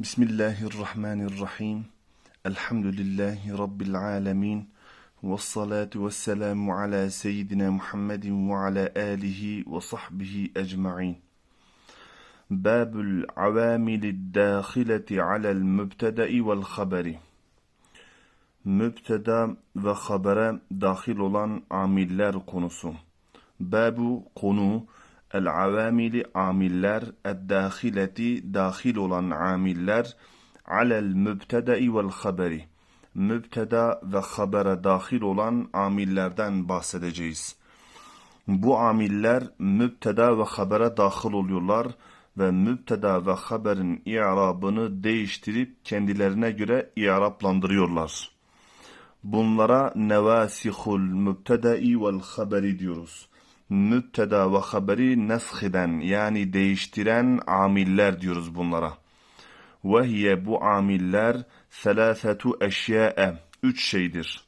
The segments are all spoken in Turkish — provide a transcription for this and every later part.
Bismillahirrahmanirrahim. Elhamdülillahi Rabbil alemin. Vessalatu vesselamu ala seyyidina Muhammedin ve ala alihi ve sahbihi ecma'in. Babul avamilid dâhileti alel mübteda'i vel haberi. Mübteda ve habere dahil olan amiller konusu. Babu konu el avamili amiller eddâhileti dahil olan amiller alel mübteda'i vel haberi. Mübteda ve habere dahil olan amillerden bahsedeceğiz. Bu amiller mübteda ve habere dahil oluyorlar ve mübteda ve haberin i'rabını değiştirip kendilerine göre i'raplandırıyorlar. Bunlara nevasihul mübtedai vel haberi diyoruz. Mübteda ve haberi neshiden yani değiştiren amiller diyoruz bunlara. Ve hiye bu amiller selâfetu eşyâe üç şeydir.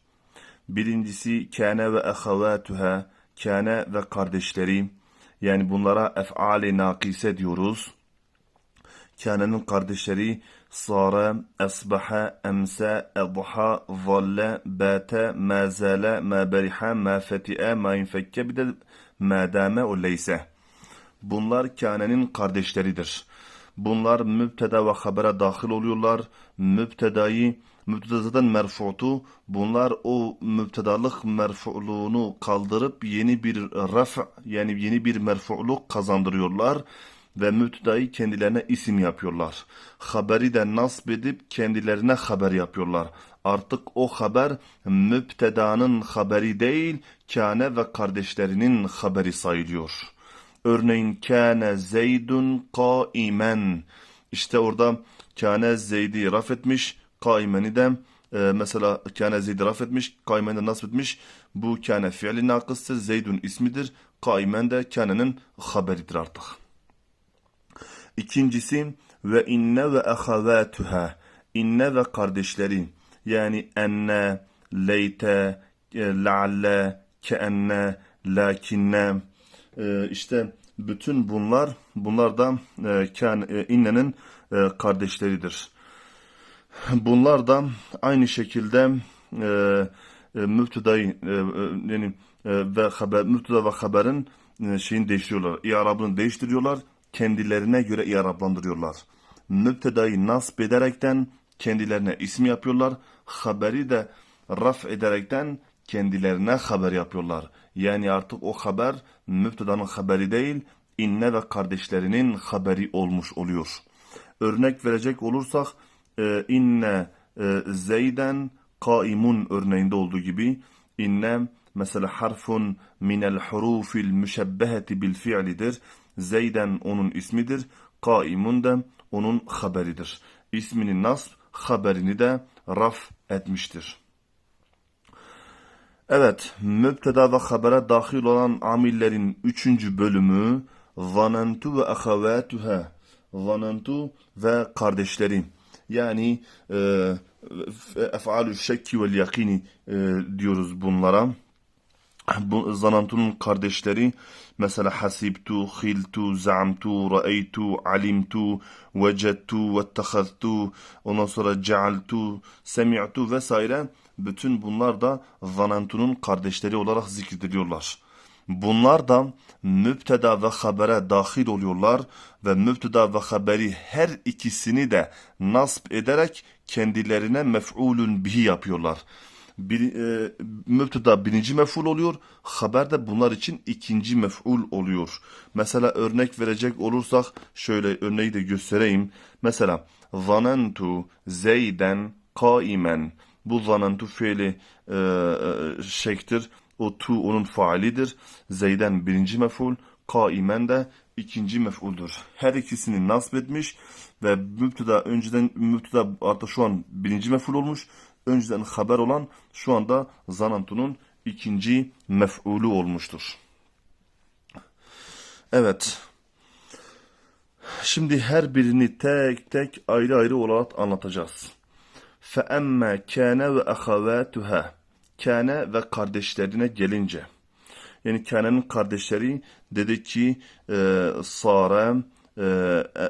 Birincisi kâne ve ehavâtuha kâne ve kardeşleri yani bunlara ef'ali nakise diyoruz. Kâne'nin kardeşleri sare, esbaha, emse, edha, zalle, bate, ma zale, ma beriha, ma feti'e, bir de ma dame o leyse. Bunlar kânenin kardeşleridir. Bunlar mübteda ve habere dahil oluyorlar. Mübtedayı, mübteda zaten merfu'tu. Bunlar o mübtedalık merfu'luğunu kaldırıp yeni bir raf yani yeni bir merfu'luk kazandırıyorlar ve mübtedayı kendilerine isim yapıyorlar. Haberi de nasb edip kendilerine haber yapıyorlar. Artık o haber mübtedanın haberi değil, kâne ve kardeşlerinin haberi sayılıyor. Örneğin kâne zeydun kaimen. İşte orada kâne zeydi raf etmiş, kaimeni de e, mesela kâne zeydi raf etmiş, kaimeni de nasb etmiş. Bu kâne fiili nakıstır, zeydun ismidir. Kaimen de kânenin haberidir artık. İkincisi ve inne ve ahavatuha. İnne ve kardeşleri. Yani enne, leyte, e, la'alle, keenne, lakinne. E, işte bütün bunlar bunlar da e, innenin kardeşleridir. Bunlar da aynı şekilde müftedayı e, yani ve haber müfteda ve haberin şeyini değiştiriyorlar. İarabını değiştiriyorlar. Kendilerine göre i'rablandırıyorlar. Mübtedayı nasb ederekten kendilerine isim yapıyorlar. Haberi de raf ederekten kendilerine haber yapıyorlar. Yani artık o haber mübtedanın haberi değil, inne ve kardeşlerinin haberi olmuş oluyor. Örnek verecek olursak, e, inne e, zeyden kaimun örneğinde olduğu gibi, inne mesela harfun minel hurufil müşebbeheti bil fi'lidir. Zeyden onun ismidir. Kaimun da onun haberidir. İsmini nasb, haberini de raf etmiştir. Evet, mübteda ve habere dahil olan amillerin üçüncü bölümü zanentu ve ahavatuha. Zanentu ve kardeşleri. Yani e, ef'alü şekki vel yakini e, diyoruz bunlara bu zanantunun kardeşleri mesela hasibtu, khiltu, za'amtu, ra'eytu, alimtu, vecettu, vettehaztu, ondan sonra cealtu, semi'tu vesaire bütün bunlar da zanantunun kardeşleri olarak zikrediliyorlar. Bunlar da mübteda ve habere dahil oluyorlar ve mübteda ve haberi her ikisini de nasp ederek kendilerine mef'ulün bihi yapıyorlar bir, e, mübteda birinci mef'ul oluyor. Haber de bunlar için ikinci mef'ul oluyor. Mesela örnek verecek olursak şöyle örneği de göstereyim. Mesela zanentu zeyden kaimen. Bu zanentu fiili e, e, şektir. O tu onun faalidir. Zeyden birinci mef'ul. Kaimen de ikinci mef'uldur. Her ikisini nasb etmiş ve mübteda önceden mübteda artık şu an birinci mef'ul olmuş önceden haber olan şu anda zanantunun ikinci mef'ulü olmuştur. Evet. Şimdi her birini tek tek ayrı ayrı olarak anlatacağız. فَأَمَّا كَانَ وَأَخَوَاتُهَا Kâne ve kardeşlerine gelince. Yani Kâne'nin kardeşleri dedi ki e, Sare, e,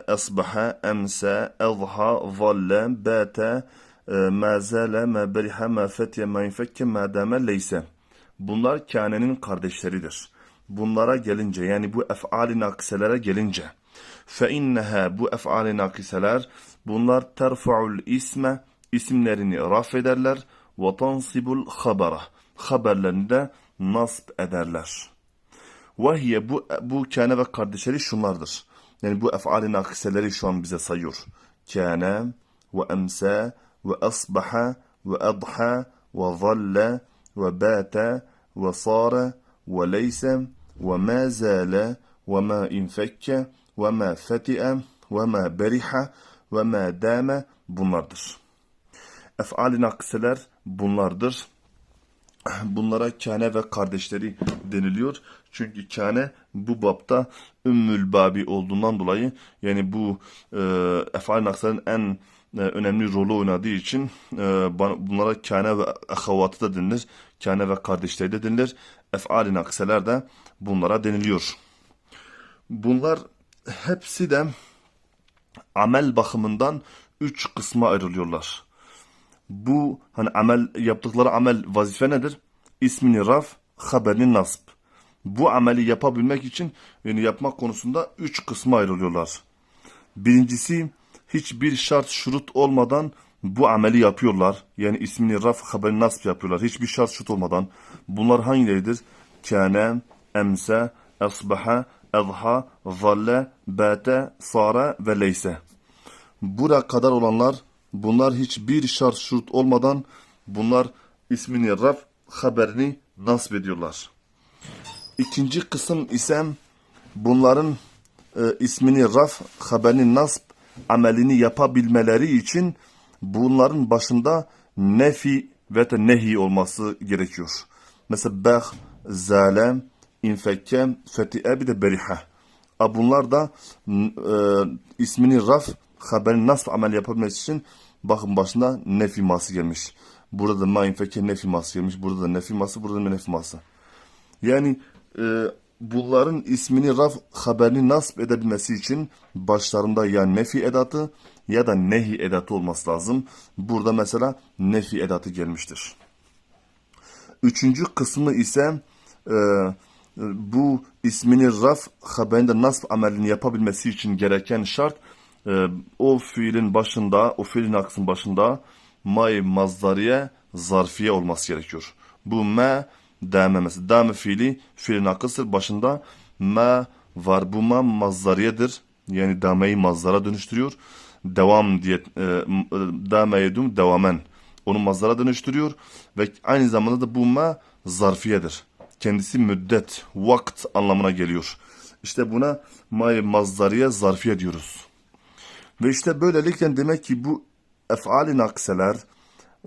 asbaha, emse, azha, zalle, bate, e, ma zale, ma beriha, ma fetye, ma infekke, ma dame, leyse. Bunlar kânenin kardeşleridir. Bunlara gelince yani bu ef'ali nakiselere gelince fe inneha bu ef'ali nakiseler bunlar terfa'ul isme isimlerini raf ederler ve tansibul habara haberlerini de nasb ederler. Ve bu, bu kâne ve kardeşleri şunlardır. Yani bu ef'ali nakiseleri şu an bize sayıyor. Kâne ve emse ve asbaha ve adha ve zalle ve bâte ve sâre ve leyse ve mâ zâle ve mâ infekke ve mâ feti'e ve mâ beriha ve mâ dâme bunlardır. Ef'al-i nakiseler bunlardır. Bunlara kâne ve kardeşleri deniliyor. Çünkü kâne bu bapta ümmül babi olduğundan dolayı yani bu e, efal naksların en önemli rolü oynadığı için e, bunlara kâne ve ahavatı da denilir. Kâne ve kardeşleri de denilir. Efal-i nakseler de bunlara deniliyor. Bunlar hepsi de amel bakımından üç kısma ayrılıyorlar bu hani amel yaptıkları amel vazife nedir? İsmini raf, haberini nasb. Bu ameli yapabilmek için yani yapmak konusunda üç kısma ayrılıyorlar. Birincisi hiçbir şart şurut olmadan bu ameli yapıyorlar. Yani ismini raf, haberini nasb yapıyorlar. Hiçbir şart şurut olmadan. Bunlar hangileridir? Kâne, emse, asbaha, ezha, zalle, bate, sara ve leyse. Buraya kadar olanlar bunlar hiçbir şart şurt olmadan bunlar ismini raf haberini nasip ediyorlar. İkinci kısım ise bunların e, ismini raf haberini nasip amelini yapabilmeleri için bunların başında nefi ve de nehi olması gerekiyor. Mesela beh, zale, infekke, fetihe bir de beriha. Bunlar da e, ismini raf haberin nasıl amel yapabilmesi için bakın başında nefi ması gelmiş. Burada da ma infekke nefi ması gelmiş. Burada da nefi ması, burada da nefi ması. Yani e, bunların ismini raf haberini nasip edebilmesi için başlarında ya nefi edatı ya da nehi edatı olması lazım. Burada mesela nefi edatı gelmiştir. Üçüncü kısmı ise e, bu ismini raf haberinde nasb amelini yapabilmesi için gereken şart e, o fiilin başında, o fiilin aksın başında may mazdariye zarfiye olması gerekiyor. Bu me dame mesela. Dame fiili fiilin akısır. Başında me var. Bu ma mazdariyedir. Yani dameyi mazdara dönüştürüyor. Devam diye e, e, yedum devamen. Onu mazdara dönüştürüyor ve aynı zamanda da bu ma zarfiyedir. Kendisi müddet, vakt anlamına geliyor. İşte buna may mazdariye zarfiye diyoruz. Ve işte böylelikle demek ki bu ef'ali nakseler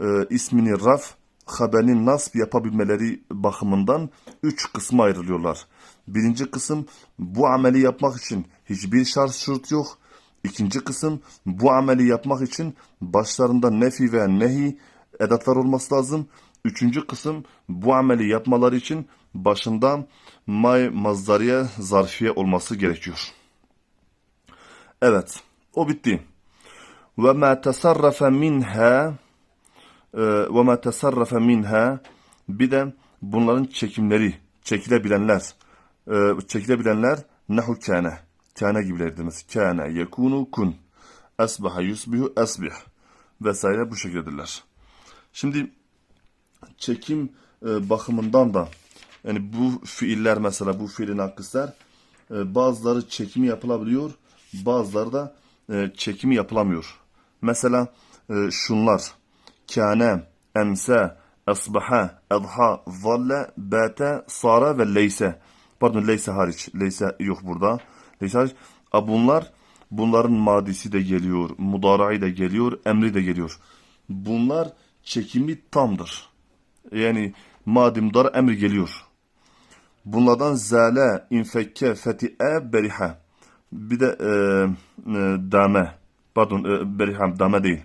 e, ismini raf, haberini nasb yapabilmeleri bakımından üç kısma ayrılıyorlar. Birinci kısım bu ameli yapmak için hiçbir şart şurt yok. İkinci kısım bu ameli yapmak için başlarında nefi ve nehi edatlar olması lazım. Üçüncü kısım bu ameli yapmaları için başında may mazdariye zarfiye olması gerekiyor. Evet, o bitti. Ve ma tasarrafa minha e, ve ma tasarrafa minha bir de bunların çekimleri, çekilebilenler, e, çekilebilenler nahu kâne, kâne gibileridir. Mesela kâne, yekunu, kun, asbaha, yusbihu, asbih vesaire bu şekildedirler. Şimdi çekim e, bakımından da yani bu fiiller mesela bu fiilin akıslar e, bazıları çekimi yapılabiliyor bazıları da e, çekimi yapılamıyor. Mesela şunlar kâne, emse, asbaha, edha, zalle, bate, sara ve leyse. Pardon leyse hariç. Leyse yok burada. Leyse hariç. A bunlar bunların madisi de geliyor, mudarai de geliyor, emri de geliyor. Bunlar çekimi tamdır. Yani madim dar emri geliyor. Bunlardan zale, infekke, feti'e, beriha. Bir de e, e, dame. Pardon, e, beriha, dame değil.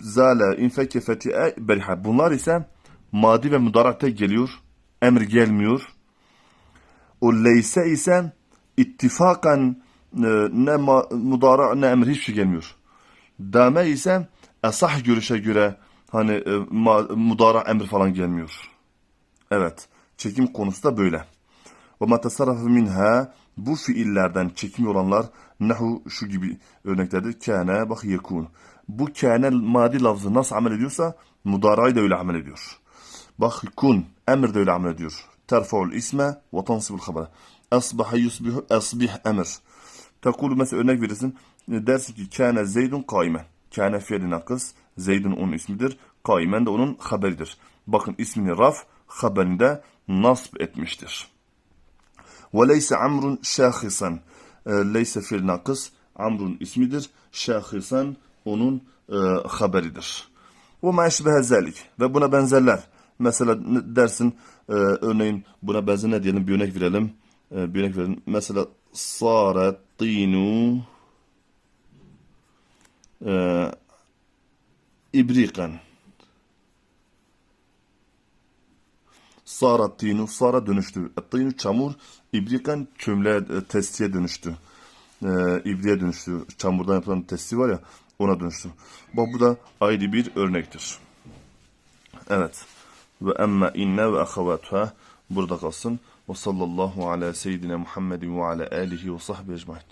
Zale, infekke, feti'e, beriha. Bunlar ise madi ve mudarakta geliyor. Emir gelmiyor. O leyse ise ittifakan e, ne mudara ne emir hiçbir şey gelmiyor. Dame ise esah görüşe göre hani e, mudara emir falan gelmiyor. Evet. Çekim konusu da böyle. Ve ma tasarrafa minha bu fiillerden çekimi olanlar Nehu şu gibi örneklerde kâne bak yekûn. Bu kâne madi lafzı nasıl amel ediyorsa mudarayı da öyle amel ediyor. Bak kun emir de öyle amel ediyor. Terfa'ul isme ve tansibul habere. Asbaha yusbihu asbih emir. Tekulu mesela örnek verirsin. Dersin ki kâne zeydun kaimen. Kâne fiilin nakıs. Zeydun onun ismidir. Kaimen de onun haberidir. Bakın ismini raf haberinde nasb etmiştir. Ve leyse amrun şahisen. Leyse fiil nakıs. Amrun ismidir. Şahisan onun e, haberidir. Ve ma eşbehe zelik. Ve buna benzerler. Mesela dersin e, örneğin buna benzer ne diyelim bir örnek verelim. E, bir örnek verelim. Mesela sara tinu e, ibrikan. Sara tinu, sara dönüştü. Tinu çamur, ibrikan çömleğe, e, testiye dönüştü. E, ibriğe dönüştü. Çamurdan yapılan testi var ya, ona dönüştü. Bak bu da ayrı bir örnektir. Evet. Ve emme inne ve ahavatuha burada kalsın. Ve sallallahu ala seyyidina Muhammedin ve ala alihi ve sahbihi ecmaîn.